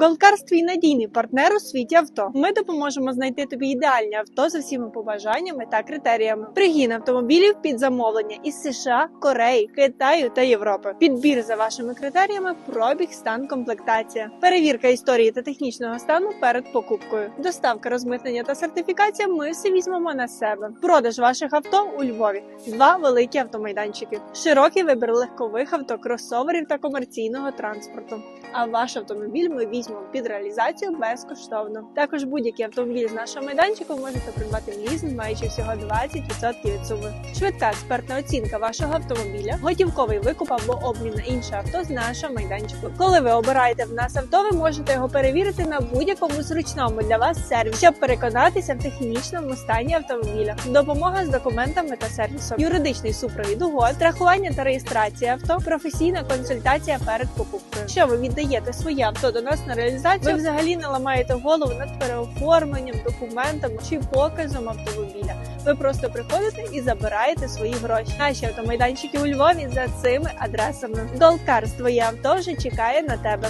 Голкар – твій надійний партнер у світі авто. Ми допоможемо знайти тобі ідеальне авто за всіма побажаннями та критеріями. Пригін автомобілів під замовлення із США, Кореї, Китаю та Європи. Підбір за вашими критеріями, пробіг, стан, комплектація, перевірка історії та технічного стану перед покупкою, доставка, розмитнення та сертифікація. Ми все візьмемо на себе. Продаж ваших авто у Львові. Два великі автомайданчики, широкий вибір легкових авто, кросоверів та комерційного транспорту. А ваш автомобіль ми візьмемо під реалізацію безкоштовно. Також будь-який автомобіль з нашого майданчику можете придбати в лізинг, маючи всього 20% від суми. Швидка експертна оцінка вашого автомобіля, готівковий викуп або обмін на інше авто з нашого майданчику. Коли ви обираєте в нас авто, ви можете його перевірити на будь-якому зручному для вас сервісі, щоб переконатися в технічному стані автомобіля. Допомога з документами та сервісом, юридичний супровід угод, страхування та реєстрація авто, професійна консультація перед покупкою. Що ви віддаєте своє авто до нас на реалізацію? Ви взагалі не ламаєте голову над переоформленням, документами чи показом автомобіля. Ви просто приходите і забираєте свої гроші. Наші автомайданчики у Львові за цими адресами. Долкар, твоє авто вже чекає на тебе.